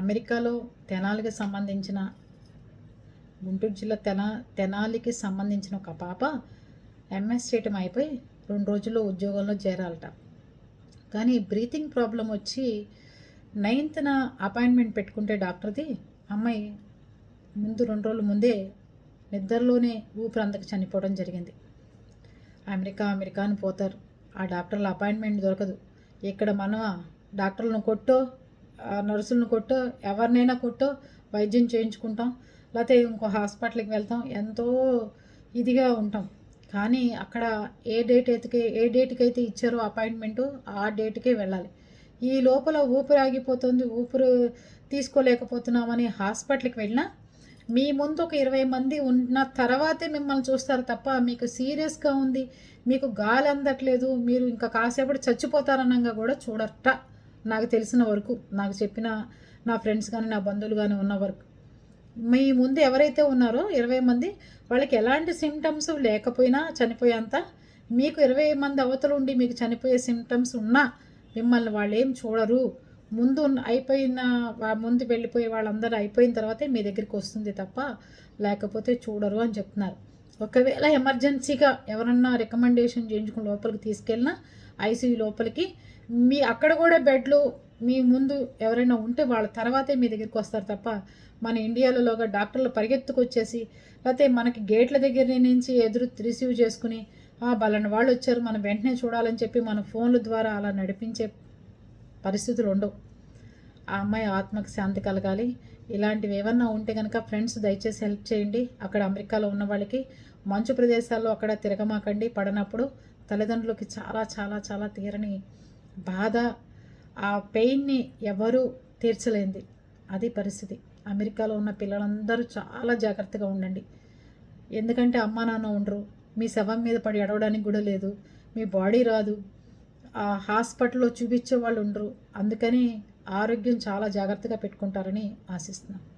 అమెరికాలో తెనాలికి సంబంధించిన గుంటూరు జిల్లా తెనా తెనాలికి సంబంధించిన ఒక పాప ఎంఎస్ చేయటం అయిపోయి రెండు రోజుల్లో ఉద్యోగంలో చేరాలట. కానీ బ్రీతింగ్ ప్రాబ్లం వచ్చి నైన్త్న అపాయింట్మెంట్ పెట్టుకుంటే డాక్టర్ది అమ్మాయి ముందు రెండు రోజుల ముందే నిద్రలోనే ఊపిరి చనిపోవడం జరిగింది. అమెరికా అమెరికా అని పోతారు. ఆ డాక్టర్ల అపాయింట్మెంట్ దొరకదు. ఇక్కడ మనం డాక్టర్లను కొట్టో నర్సులను కొట్టో ఎవరినైనా కొట్టో వైద్యం చేయించుకుంటాం. లేకపోతే ఇంకో హాస్పిటల్కి వెళ్తాం. ఎంతో ఇదిగా ఉంటాం. కానీ అక్కడ ఏ డేట్ అయితే ఏ డేట్కి అయితే ఇచ్చారో అపాయింట్మెంటు ఆ డేట్కే వెళ్ళాలి. ఈ లోపల ఊపిరి ఆగిపోతుంది. ఊపిరి తీసుకోలేకపోతున్నామని హాస్పిటల్కి వెళ్ళినా మీ ముందు ఒక ఇరవై మంది ఉన్న తర్వాతే మిమ్మల్ని చూస్తారు తప్ప మీకు సీరియస్గా ఉంది. మీకు గాలి అందట్లేదు. మీరు ఇంకా కాసేపటి చచ్చిపోతారనంగా కూడా చూడట నాకు తెలిసిన వరకు నాకు చెప్పిన నా ఫ్రెండ్స్ కానీ నా బంధువులు కానీ ఉన్న వరకు. మీ ముందు ఎవరైతే ఉన్నారో ఇరవై మంది వాళ్ళకి ఎలాంటి సిమ్టమ్స్ లేకపోయినా చనిపోయేంత మీకు ఇరవై మంది అవతలు ఉండి మీకు చనిపోయే సిమ్టమ్స్ ఉన్నా మిమ్మల్ని వాళ్ళు ఏం చూడరు. ముందు ఉన్న- అయిపోయిన ముందు వెళ్ళిపోయే వాళ్ళందరూ అయిపోయిన తర్వాతే మీ దగ్గరికి వస్తుంది తప్ప లేకపోతే చూడరు అని చెప్తున్నారు. ఒకవేళ ఎమర్జెన్సీగా ఎవరన్నా రికమెండేషన్ చేయించుకుని లోపలికి తీసుకెళ్ళినా ఐసీయూ లోపలికి మీ అక్కడ కూడా బెడ్లు మీ ముందు ఎవరైనా ఉంటే వాళ్ళ తర్వాతే మీ దగ్గరికి వస్తారు తప్ప మన ఇండియాలోగా డాక్టర్లు పరిగెత్తుకొచ్చేసి లేకపోతే మనకి గేట్ల దగ్గర నుంచి ఎదురు రిసీవ్ చేసుకుని "ఆ, బలానా వాళ్ళు వచ్చారు మనం వెంటనే చూడాలని చెప్పి మన ఫోన్ల ద్వారా అలా నడిపించే పరిస్థితులు ఉండవు. ఆ అమ్మాయి ఆత్మకు శాంతి కలగాలి. ఇలాంటివి ఏమన్నా ఉంటే కనుక ఫ్రెండ్స్ దయచేసి హెల్ప్ చేయండి. అక్కడ అమెరికాలో ఉన్న వాళ్ళకి మంచు ప్రదేశాల్లో అక్కడ తిరగమాకండి. పడినప్పుడు తల్లిదండ్రులకి చాలా చాలా చాలా తీరని బాధ ఆ పెయిన్ని ఎవరూ తీర్చలేంది. అది పరిస్థితి. అమెరికాలో ఉన్న పిల్లలందరూ చాలా జాగ్రత్తగా ఉండండి. ఎందుకంటే అమ్మా నాన్న ఉండరు. మీ శవం మీద పడి అడవడానికి కూడా లేదు. మీ బాడీ రాదు. ఆ హాస్పిటల్లో చూపించే వాళ్ళు ఉండరు. అందుకని ఆరోగ్యం చాలా జాగ్రత్తగా పెట్టుకుంటారని ఆశిస్తున్నాను